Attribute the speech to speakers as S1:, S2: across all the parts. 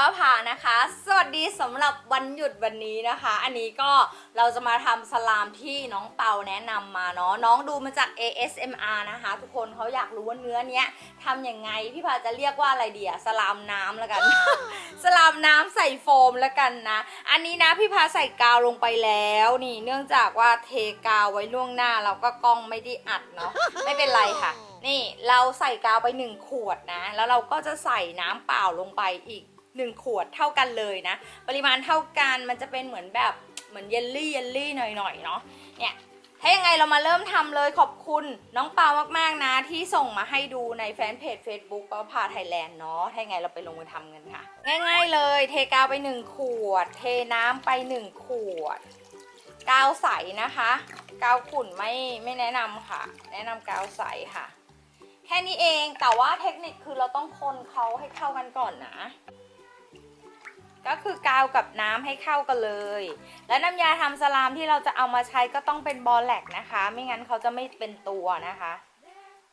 S1: ฟ้าผ่านะคะ สวัสดีสำหรับวันหยุดวันนี้นะคะ อันนี้ก็เราจะมาทำสลามที่น้องเปาแนะนำมาเนาะน้องดูมาจาก ASMR นะคะ ทุกคนเขาอยากรู้ว่าเนื้อเนี้ยทำยังไงพี่พาจะเรียกว่าอะไรเดีอะสลามน้ำแล้วกัน สลามน้ำใส่โฟมแล้วกันนะ อันนี้นะพี่พาใส่กาวลงไปแล้วนี่ เนื่องจากว่าเทกาวไว้ล่วงหน้าเราก็กล้องไม่ได้อัดเนาะไม่เป็นไรค่ะนี่เราใส่กาวไปหนึ่งขวดนะ แล้วเราก็จะใส่น้ำเปล่าลงไปอีก หนึ่งขวดเท่ากันเลยนะ ปริมาณเท่ากันมันจะเป็นเหมือนแบบเหมือนเยลลี่เยลลี่หน่อยๆเนาะเนี่ยถ้ายังไงเรามาเริ่มทำเลยขอบคุณน้องเปามากๆนะ ที่ส่งมาให้ดูในแฟนเพจ Facebook ปาพาไทยแลนด์เนาะถ้ายังไงเราไปลงมือทำกันค่ะ ง่ายๆเลย เทกาวไป 1 ขวด เทน้ำไป 1 ขวด กาวใสนะคะกาวขุ่นไม่ไม่แนะนำค่ะ แนะนำกาวใสค่ะ แค่นี้เองแต่ว่าเทคนิคคือเราต้องคนเขาให้เข้ากันก่อนนะ ก็คือกาวกับน้ำให้เข้ากันเลย และน้ำยาทำสลามที่เราจะเอามาใช้ก็ต้องเป็นบอลแลกนะคะ ไม่งั้นเขาจะไม่เป็นตัวนะคะ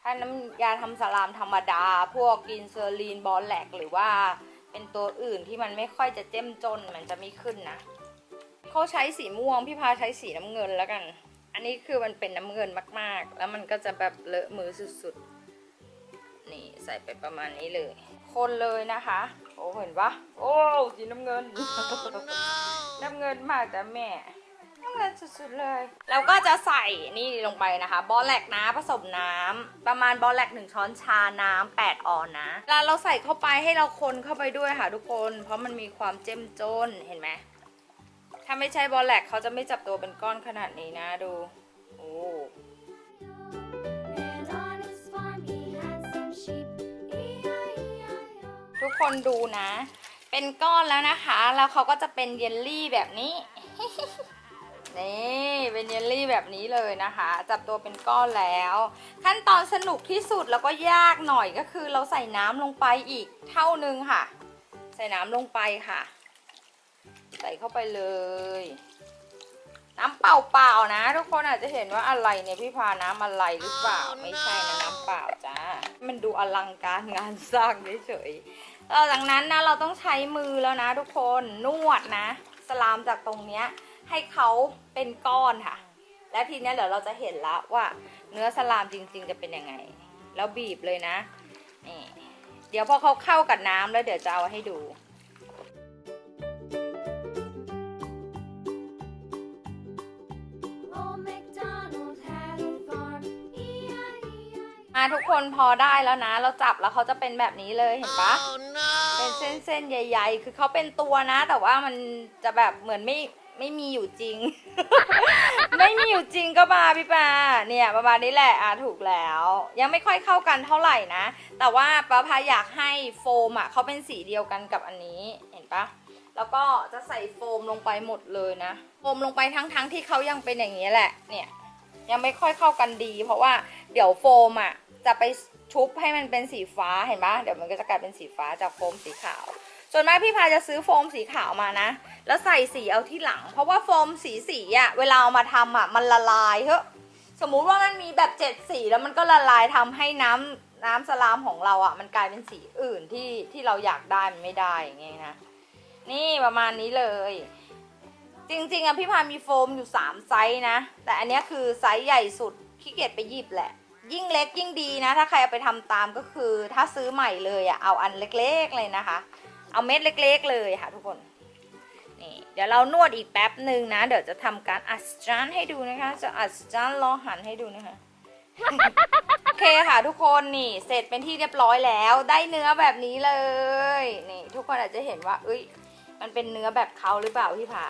S1: ถ้าน้ำยาทำสลามธรรมดา พวกกินเซอรีนบอลแลกหรือว่าเป็นตัวอื่นที่มันไม่ค่อยจะเจ้มจนมันจะไม่ขึ้นนะเขาใช้สีม่วงพี่พาใช้สีน้ำเงินแล้วกัน อันนี้คือมันเป็นน้ำเงินมากๆ แล้วมันก็จะแบบเลอะมือสุดๆนี่ใส่ไปประมาณนี้เลย คนเลยนะคะ โอ้เห็นปะโอ้สีน้ำเงิน น้ำเงินมากแต่แม่ น้ำเงินสุดๆเลย แล้วก็จะใส่นี่ลงไปนะคะ บอลแลกนะผสมน้ำประมาณบอลแลกหนึ่งช้อนชาน้ำแปดออนนะแล้วเราใส่เข้าไปให้เราคนเข้าไปด้วยค่ะทุกคน เพราะมันมีความเจ้มจนเห็นไหมถ้าไม่ใช่บอลแลกเขาจะไม่จับตัวเป็นก้อนขนาดนี้นะดู คนดูนะ เป็นก้อนแล้วนะคะ แล้วเขาก็จะเป็นเยลลี่แบบนี้ นี่เป็นเยลลี่แบบนี้เลยนะคะ จับตัวเป็นก้อนแล้ว ขั้นตอนสนุกที่สุดแล้วก็ยากหน่อยก็คือเราใส่น้ำลงไปอีกเท่านึงค่ะ ใส่น้ำลงไปค่ะ ใส่เข้าไปเลยน้ำเปล่าๆนะ ทุกคนอาจจะเห็นว่าอะไรเนี่ยพี่พาน้ำอะไรหรือเปล่า ไม่ใช่นะน้ำเปล่าจ้ามันดูอลังการงานสร้างเฉย หลังจากนั้นนะเราต้องใช้มือแล้วนะทุกคนนวดนะ สลามจากตรงเนี้ยให้เขาเป็นก้อนค่ะ และทีเนี้ยเดี๋ยวเราจะเห็นละว่า เนื้อสลามจริง ๆ จะเป็นยังไง แล้วบีบเลยนะนี่เดี๋ยวพอเขาเข้ากับน้ำแล้วเดี๋ยวจะเอาให้ดู ทุกคนพอได้แล้วนะ เราจับแล้วเขาจะเป็นแบบนี้เลยเห็นปะเป็นเส้นๆใหญ่ ๆ คือเขาเป็นตัวนะ แต่ว่ามันจะแบบเหมือนไม่ไม่มีอยู่จริง ไม่มีอยู่จริงก็มาพี่ปาเนี่ยประมาณนี้แหละอะถูกแล้ว ยังไม่ค่อยเข้ากันเท่าไหร่นะ แต่ว่าป้าพาอยากให้โฟมอะเขาเป็นสีเดียวกันกับอันนี้เห็นปะแล้วก็จะใส่โฟมลงไปหมดเลยนะ โฟมลงไปทั้งๆที่เขายังเป็นอย่างนี้แหละเนี่ย ยังไม่ค่อยเข้ากันดี เพราะว่าเดี๋ยวโฟมอะจะไปชุบให้มันเป็นสีฟ้าเห็นปะเดี๋ยวมันก็จะกลายเป็นสีฟ้าจากโฟมสีขาวส่วนมากพี่พายจะซื้อโฟมสีขาวมานะ แล้วใส่สีเอาที่หลัง เพราะว่าโฟมสีสีอะเวลาเอามาทำอะมันละลายเฮ้สมมุติว่ามันมีแบบเจ็ดสีแล้วมันก็ละลายทำให้น้ำน้ำสลามของเราอะมันกลายเป็นสีอื่นที่ที่เราอยากได้มันไม่ได้อย่างเงี้ยนะนี่ประมาณนี้เลย จริงๆอะพี่พามีโฟมอยู่ 3 ไซส์นะ แต่อันนี้คือไซส์ใหญ่สุดขี้เกียจไปหยิบแหละ ยิ่งเล็กยิ่งดีนะ ถ้าใครเอาไปทำตามก็คือ ถ้าซื้อใหม่เลยอะเอาอันเล็กๆเลยนะคะ เอาเม็ดเล็กๆเลยค่ะทุกคนนี่เดี๋ยวเรานวดอีกแป๊บหนึ่งนะ เดี๋ยวจะทำการอัดจานให้ดูนะคะ จะอัดจานรอหันให้ดูนะคะโอเคค่ะทุกคนนี่เสร็จเป็นที่เรียบร้อยแล้วได้เนื้อแบบนี้เลยนี่ทุกคนอาจจะเห็นว่า เอ้ย มันเป็นเนื้อแบบเขาหรือเปล่าพี่ผา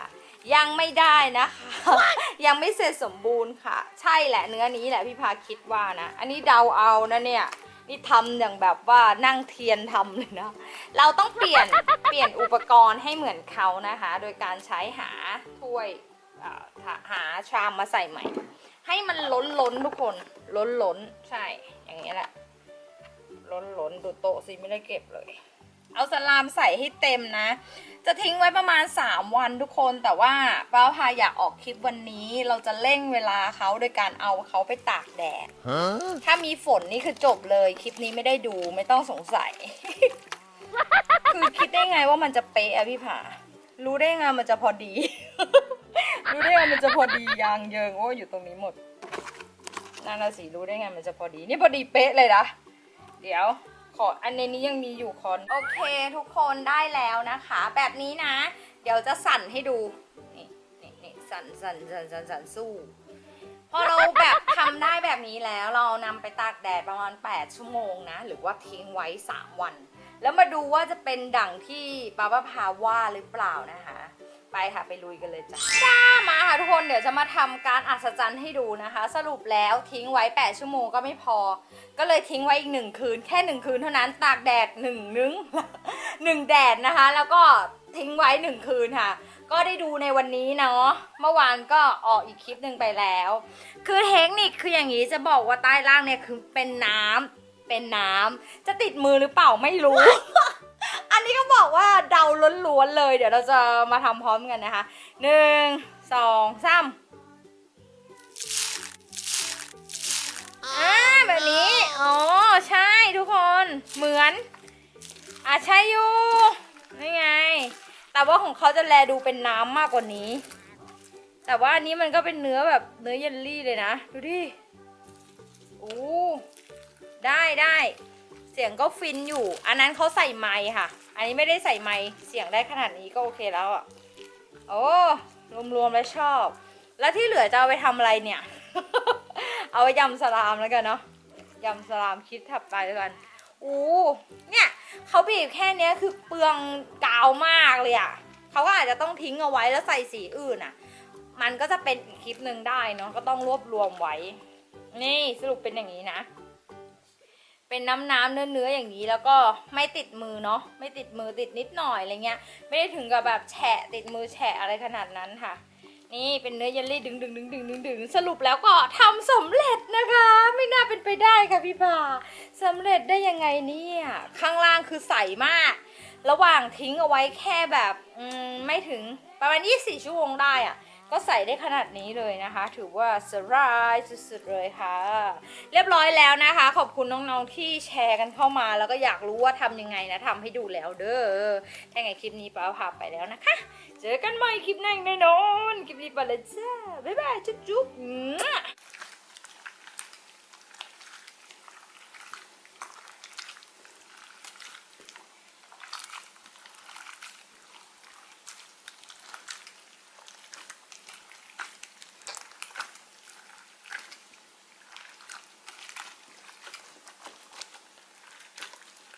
S1: ยังไม่ได้นะคะ ยังไม่เสร็จสมบูรณ์ค่ะ ใช่แหละเนื้อนี้แหละพี่พาคิดว่านะ อันนี้เดาเอานะเนี่ยนี่ทำอย่างแบบว่านั่งเทียนทำเลยนะ เราต้องเปลี่ยนเปลี่ยนอุปกรณ์ให้เหมือนเขานะคะ โดยการใช้หาถ้วยอ่อหาหาชามมาใส่ใหม่ ให้มันล้นล้นทุกคนล้นล้นใช่ อย่างนี้ยแหละ ล้นล้นดูโต๊ะสิไม่ได้เก็บเลย เอาสลามใส่ให้เต็มนะ จะทิ้งไว้ประมาณ 3 วันทุกคนแต่ว่าป้าพาอยากออกคลิปวันนี้เราจะเร่งเวลาเขาโดยการเอาเขาไปตากแดด
S2: Huh?
S1: ถ้ามีฝนนี่คือจบเลยคลิปนี้ไม่ได้ดูไม่ต้องสงสัย คือคิดได้ไงว่ามันจะเป๊ะอะพี่ผารู้ได้ไงมันจะพอดี รู้ได้ไงมันจะพอดียางเยิงโอ้ยอยู่ตรงนี้หมดนั่นน่ะสิรู้ได้ไงมันจะพอดี นี่พอดีเป๊ะเลยนะเดี๋ยว ขออันในนี้ยังมีอยู่คอนโอเคทุกคนได้แล้วนะคะ แบบนี้นะ เดี๋ยวจะสั่นให้ดู นี่นี่นี่สั่นสั่นสั่นสั่นสั่นสู้ พอเราแบบทำได้แบบนี้แล้วเรานำไปตากแดดประมาณ 8 ชั่วโมงนะ หรือว่าทิ้งไว้ 3 วัน แล้วมาดูว่าจะเป็นดั่งที่ป้าป้าพาว่าหรือเปล่านะคะ ไปค่ะไปลุยกันเลยจ้ะจ้ามาค่ะทุกคนเดี๋ยวจะมาทำการอัศจรรย์ให้ดูนะคะ สรุปแล้วทิ้งไว้ 8 ชั่วโมงก็ไม่พอ ก็เลยทิ้งไว้อีกหนึ่งคืน แค่หนึ่งคืนเท่านั้นตากแดดหนึ่งนึงหนึ่งแดดนะคะ แล้วก็ทิ้งไว้หนึ่งคืนค่ะ ก็ได้ดูในวันนี้เนาะเมื่อวานก็ออกอีกคลิปหนึ่งไปแล้ว คือเทคนิคคืออย่างนี้จะบอกว่าใต้ล่างเนี่ยคือเป็นน้ำเป็นน้ำจะติดมือหรือเปล่าไม่รู้ ว่าเดาล้วนๆเลย เดี๋ยวเราจะมาทำพร้อมกันนะคะหนึ่งสองสามอ่าแบบนี้อ๋อใช่ทุกคนเหมือนอะใช่อยู่นี่ไง แต่ว่าของเขาจะแลดูเป็นน้ำมากกว่านี้ แต่ว่าอันนี้มันก็เป็นเนื้อแบบเนื้อเยลลี่เลยนะ ดูดิโอ้ได้ได้ เสียงก็ฟินอยู่ อันนั้นเขาใส่ไมค์ค่ะ อันนี้ไม่ได้ใส่ไมค์เสียงได้ขนาดนี้ก็โอเคแล้วอะ โอ้รวมๆแล้วชอบ แล้วที่เหลือจะเอาไปทำอะไรเนี่ย เอาไปยำสลามแล้วกันเนาะยำสลามคิดถับไปแล้วกันอู้เนี่ยเขาบีบแค่เนี้ยคือเปลืองกาวมากเลยอะ่ะเขาก็อาจจะต้องทิ้งเอาไว้แล้วใส่สีอื่นอะ มันก็จะเป็นอีกคลิปหนึ่งได้เนาะก็ต้องรวบรวมไว้ นี่สรุปเป็นอย่างนี้นะ เป็นน้ำน้ำเนื้อเนื้อๆอย่างนี้แล้วก็ไม่ติดมือเนาะไม่ติดมือติดนิดหน่อยอะไรเงี้ย ไม่ได้ถึงกับแบบแฉะติดมือแฉะอะไรขนาดนั้นค่ะ นี่เป็นเนื้อเยลลี่ดึงดึงดึงดึงดึงดึงสรุปแล้วก็ทำสำเร็จนะคะ ไม่น่าเป็นไปได้ค่ะพี่ปาสำเร็จได้ยังไงเนี่ยข้างล่างคือใสมาก ระหว่างทิ้งเอาไว้แค่แบบไม่ถึงประมาณ24ชั่วโมงได้อะ ก็ใส่ได้ขนาดนี้เลยนะคะ ถือว่าสรายสุดๆเลยค่ะ เรียบร้อยแล้วนะคะ ขอบคุณน้องๆที่แชร์กันเข้ามา แล้วก็อยากรู้ว่าทำยังไงนะทำให้ดูแล้วเด้อถ้าไงคลิปนี้ป้าพาไปแล้วนะคะ เจอกันใหม่คลิปหน้าแน่นอน คลิปนี้ไปเลยจ้าบ๊ายบายจุ๊บจุ๊บ